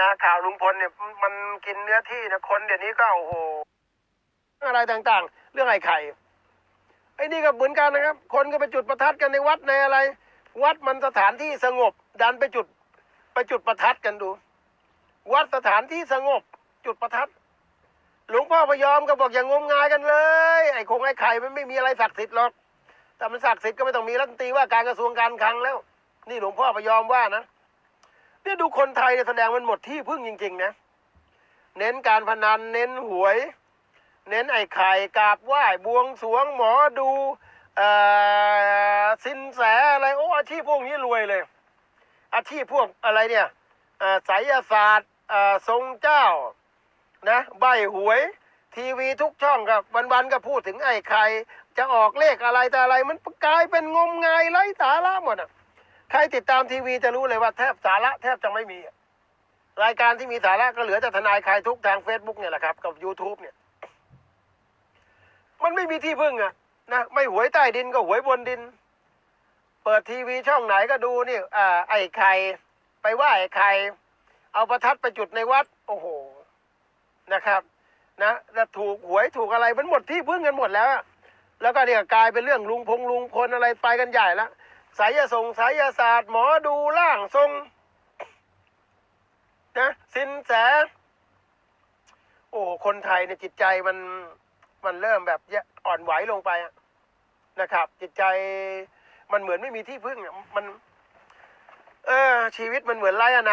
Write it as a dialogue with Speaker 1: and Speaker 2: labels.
Speaker 1: นะข่าวลุงพลเนี่ยมันกินเนื้อที่นะคนเดี๋ยวนี้ก็โอ้โหอะไรต่างๆ เรื่องไอ้ไข่ไอ้นี่ก็เหมือนกันนะครับ คนก็ไปจุดประทัดกันในวัดในอะไร วัดมันสถานที่สงบ ดันไปจุดไปจุดประทัดกันดู วัดสถานที่สงบ จุดประทัดหลวงพ่อพยอมก็บอกอย่างงมงายกันเลย ไอ้คงไอ้ไข่มันไม่มีอะไรศักดิ์สิทธิ์หรอกแต่มันศักดิ์สิทธิ์ก็ไม่ต้องมีรัฐมนตรีว่าการกระทรวงการคลังแล้ว นี่หลวงพ่อพยอมว่านะ เนี่ยดูคนไทยแสดงมันหมดที่พึ่งจริง ๆ นะ เน้นการพนันเน้นหวย เน้นไอ้ไข่กราบไหว้บวงสรวงหมอดูเอ่อสินแสอะไรโอ้อาชีพพวกนี้รวยเลย อาชีพพวกอะไรเนี่ยเอ่อไสยศาสตร์อ่อทรงเจ้านะใบหวย ทีวีทุกช่องครับวันๆก็พูดถึงไอ้ไข่จะออกเลขอะไรแต่อะไรมันกลายเป็นงมงายไร้สาระหมดอะ ใครติดตามทีวีจะรู้เลยว่าแทบสาระแทบจะไม่มี รายการที่มีสาระก็เหลือแต่ทนายคลายทุกทาง Facebook เนี่ยแหละครับ กับ YouTube เนี่ย มันไม่มีที่พึ่งอะนะไม่หวยใต้ดินก็หวยบนดิน เปิดทีวีช่องไหนก็ดูนี่อ่าไอ้ไข่ไปไหว่าไอ้ไข่เอาประทัดไปจุดในวัด โอ้โหนะครับ นะแล้วถูกหวยถูกอะไรมันหมดที่พึ่งกันหมดแล้วแล้วก็เนี่ยกลายเป็นเรื่องลุงพงลุงพลอะไรไปกันใหญ่แล้ว สายส่งสายศาสตร์ หมอดูล่างทรงนะสินแส โอ้คนไทยเนี่ยจิตใจมันมันเริ่มแบบอ่อนไหวลงไปนะครับ จิตใจมันเหมือนไม่มีที่พึ่งมัน เออ ชีวิตมันเหมือนไร้อนา